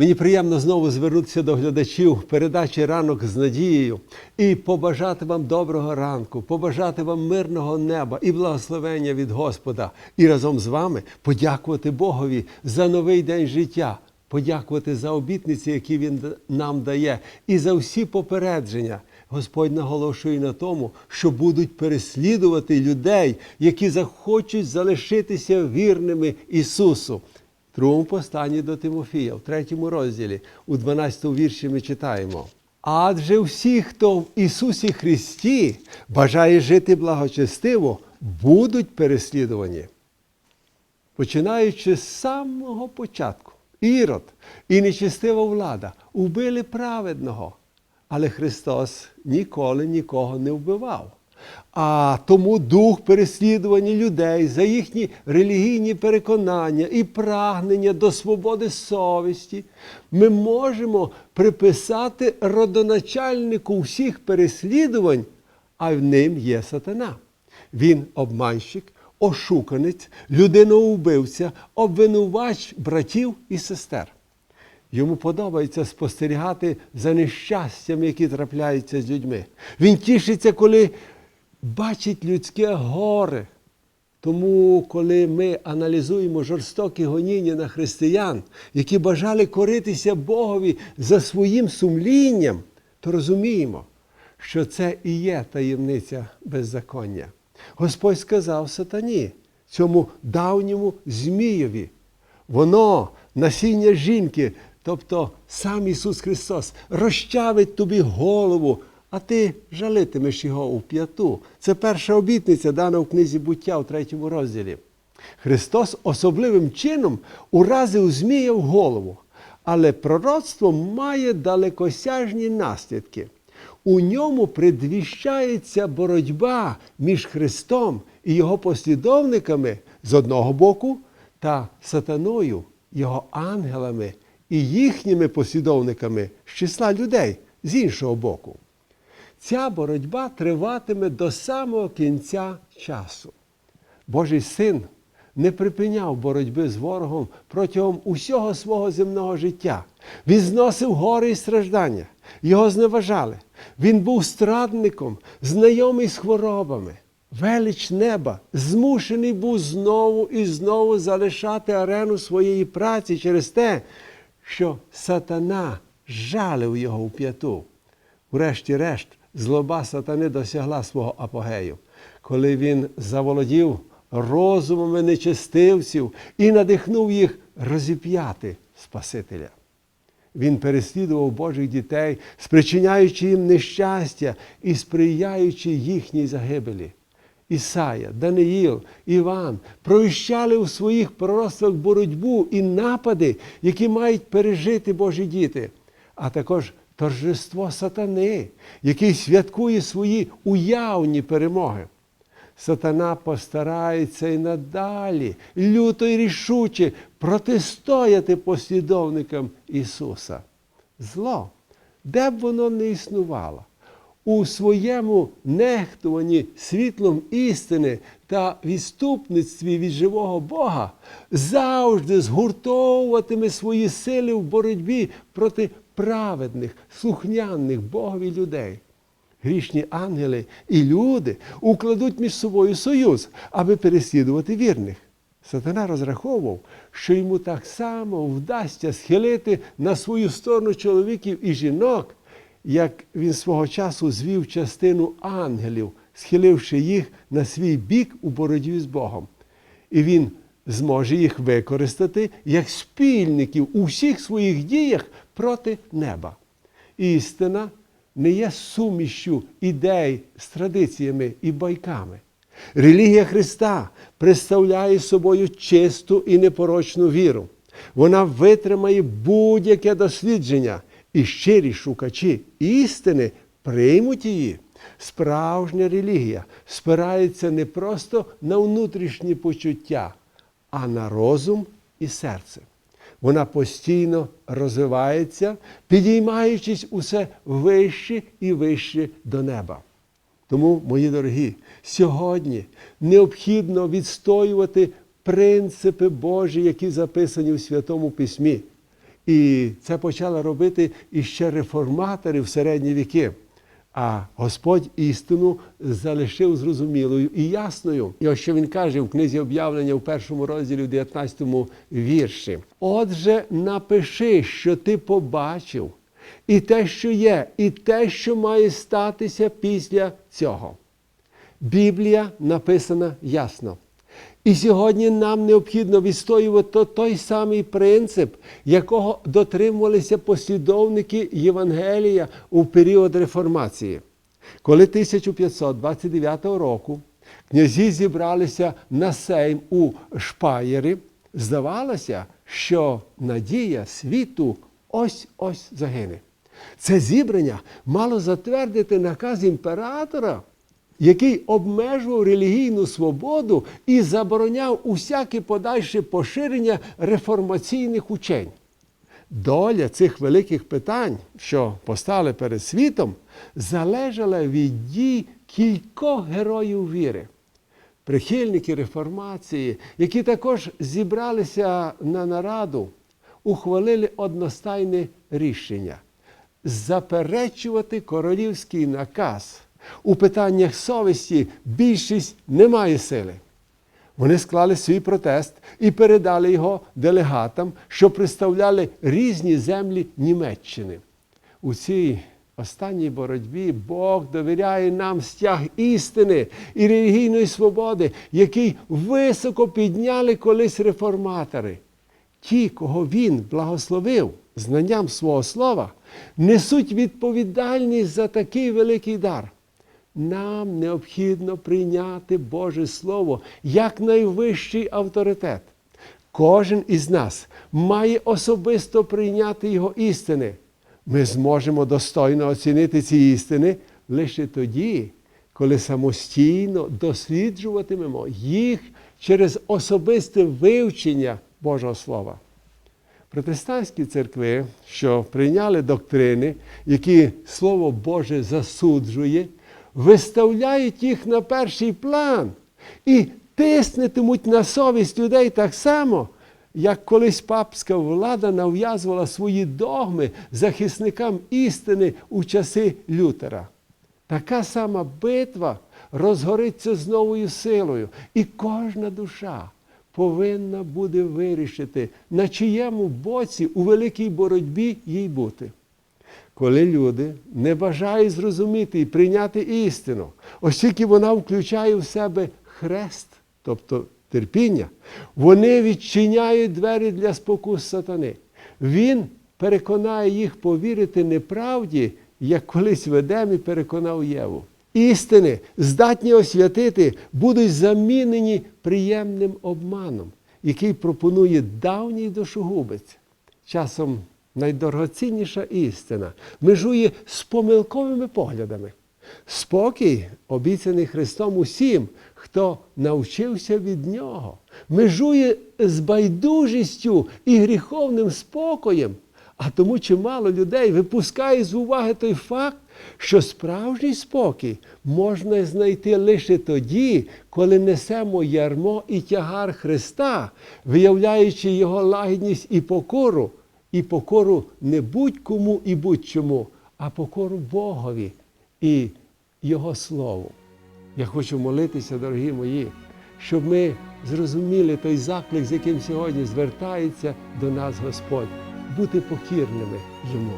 Мені приємно знову звернутися до глядачів передачі ранок з надією і побажати вам доброго ранку, побажати вам мирного неба і благословення від Господа, і разом з вами подякувати Богові за новий день життя, подякувати за обітниці, які Він нам дає, і за всі попередження. Господь наголошує на тому, що будуть переслідувати людей, які захочуть залишитися вірними Ісусу. Другому посланні до Тимофія, в третьому розділі, у 12 вірші ми читаємо. Адже всі, хто в Ісусі Христі бажає жити благочестиво, будуть переслідувані. Починаючи з самого початку, Ірод і нечестива влада вбили праведного, але Христос ніколи нікого не вбивав. А тому дух переслідування людей за їхні релігійні переконання і прагнення до свободи совісті ми можемо приписати родоначальнику всіх переслідувань, а в ним є сатана. Він обманщик, ошуканець, людиноубивця, обвинувач братів і сестер. Йому подобається спостерігати за нещастями, які трапляються з людьми. Він тішиться, коли бачить людське горе. Тому, коли ми аналізуємо жорстокі гоніння на християн, які бажали коритися Богові за своїм сумлінням, то розуміємо, що це і є таємниця беззаконня. Господь сказав сатані, цьому давньому Змієві, воно, насіння жінки, тобто сам Ісус Христос, розчавить тобі голову, а ти жалитимеш його у п'яту. Це перша обітниця, дана в книзі буття у третьому розділі. Христос особливим чином уразив Змія в голову, але пророцтво має далекосяжні наслідки. У ньому предвіщається боротьба між Христом і його послідовниками з одного боку та сатаною, його ангелами і їхніми послідовниками з числа людей з іншого боку. Ця боротьба триватиме до самого кінця часу. Божий син не припиняв боротьби з ворогом протягом усього свого земного життя. Він зносив гори і страждання, його зневажали. Він був страдником, знайомий з хворобами. Велич неба змушений був знову і знову залишати арену своєї праці через те, що сатана жалив його у п'яту. Врешті-решт, злоба сатани досягла свого апогею, коли він заволодів розумами нечестивців і надихнув їх розіп'яти Спасителя. Він переслідував Божих дітей, спричиняючи їм нещастя і сприяючи їхній загибелі. Ісая, Даниїл, Іван провіщали у своїх пророцтвах боротьбу і напади, які мають пережити Божі діти, а також торжество сатани, який святкує свої уявні перемоги. Сатана постарається і надалі люто і рішуче протистояти послідовникам Ісуса. Зло, де б воно не існувало, у своєму нехтуванні світлом істини та відступництві від живого Бога завжди згуртовуватиме свої сили в боротьбі проти праведних, слухняних Богові людей. Грішні ангели і люди укладуть між собою союз, аби переслідувати вірних. Сатана розраховував, що йому так само вдасться схилити на свою сторону чоловіків і жінок, як він свого часу звів частину ангелів, схиливши їх на свій бік у боротьбі з Богом. І він зможе їх використати як спільників у всіх своїх діях проти неба. Істина не є сумішю ідей з традиціями і байками. Релігія Христа представляє собою чисту і непорочну віру. Вона витримає будь-яке дослідження, і щирі шукачі істини приймуть її. Справжня релігія спирається не просто на внутрішні почуття, а на розум і серце. Вона постійно розвивається, підіймаючись усе вище і вище до неба. Тому, мої дорогі, сьогодні необхідно відстоювати принципи Божі, які записані у Святому Письмі, І це почали робити іще реформатори в середні віки. А Господь істину залишив зрозумілою і ясною. І ось що він каже в книзі об'явлення в першому розділі, в 19 вірші. Отже, напиши, що ти побачив, і те, що є, і те, що має статися після цього. Біблія написана ясно. І сьогодні нам необхідно відстоювати той самий принцип, якого дотримувалися послідовники Євангелія у період реформації. Коли 1529 року князі зібралися на сейм у Шпаєрі, здавалося, що надія світу ось-ось загине. Це зібрання мало затвердити наказ імператора який обмежував релігійну свободу і забороняв усяке подальше поширення реформаційних учень. Доля цих великих питань, що постали перед світом, залежала від дій кількох героїв віри. Прихильники реформації, які також зібралися на нараду, ухвалили одностайне рішення заперечувати королівський наказ у питаннях совісті більшість не має сили. Вони склали свій протест і передали його делегатам, що представляли різні землі Німеччини. У цій останній боротьбі Бог довіряє нам стяг істини і релігійної свободи, який високо підняли колись реформатори. Ті, кого він благословив знанням свого слова, несуть відповідальність за такий великий дар. Нам необхідно прийняти Боже Слово як найвищий авторитет. Кожен із нас має особисто прийняти Його істини. Ми зможемо достойно оцінити ці істини лише тоді, коли самостійно досліджуватимемо їх через особисте вивчення Божого Слова. Протестантські церкви, що прийняли доктрини, які Слово Боже засуджує, виставляють їх на перший план і тиснетимуть на совість людей так само, як колись папська влада нав'язувала свої догми захисникам істини у часи Лютера. Така сама битва розгориться з новою силою, і кожна душа повинна буде вирішити, на чиєму боці у великій боротьбі їй бути. Коли люди не бажають зрозуміти і прийняти істину, оскільки вона включає в себе хрест, тобто терпіння, вони відчиняють двері для спокус сатани. Він переконає їх повірити неправді, як колись Ведем і переконав Єву. Істини, здатні освятити, будуть замінені приємним обманом, який пропонує давній душогубець. Часом найдорогоцінніша істина межує з помилковими поглядами. Спокій, обіцяний Христом усім, хто навчився від Нього, межує з байдужістю і гріховним спокоєм. А тому чимало людей випускає з уваги той факт, що справжній спокій можна знайти лише тоді, коли несемо ярмо і тягар Христа, виявляючи Його лагідність і покору, і покору не будь-кому і будь-чому, а покору Богові і Його Слову. Я хочу молитися, дорогі мої, щоб ми зрозуміли той заклик, з яким сьогодні звертається до нас Господь, бути покірними йому.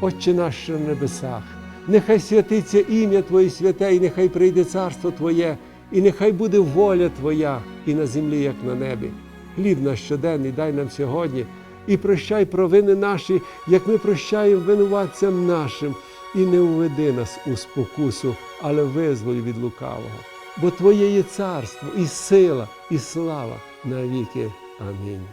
Отче наш що на небесах, нехай святиться ім'я Твоє святе, і нехай прийде царство Твоє, і нехай буде воля Твоя і на землі, як на небі. Хліб наш щоденний дай нам сьогодні і прощай провини наші, як ми прощаємо винуватцям нашим, і не уведи нас у спокусу, але визволь від лукавого. Бо Твоє є царство, і сила, і слава навіки. Амінь.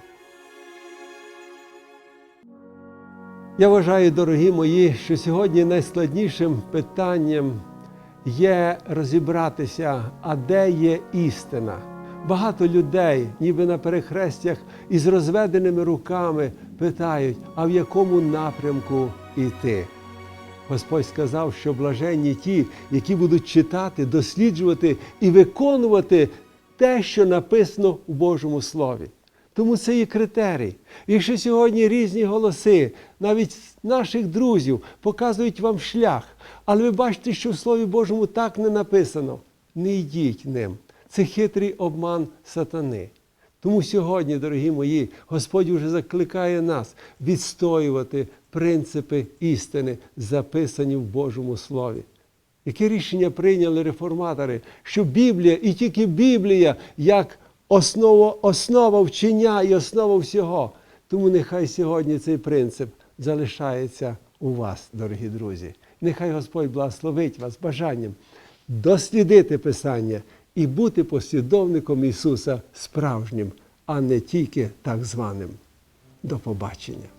Я вважаю, дорогі мої, що сьогодні найскладнішим питанням є розібратися, а де є істина. Багато людей, ніби на перехрестях із розведеними руками, питають, а в якому напрямку йти. Господь сказав, що блаженні ті, які будуть читати, досліджувати і виконувати те, що написано в Божому Слові. Тому це є критерій. Якщо сьогодні різні голоси, навіть наших друзів, показують вам шлях, але ви бачите, що в Слові Божому так не написано, не йдіть ним. Це хитрий обман сатани. Тому сьогодні, дорогі мої, Господь уже закликає нас відстоювати принципи істини, записані в Божому Слові. Яке рішення прийняли реформатори, що Біблія і тільки Біблія як основа, основа вчення і основа всього. Тому нехай сьогодні цей принцип залишається у вас, дорогі друзі. Нехай Господь благословить вас бажанням дослідити Писання і бути послідовником Ісуса справжнім, а не тільки так званим. До побачення.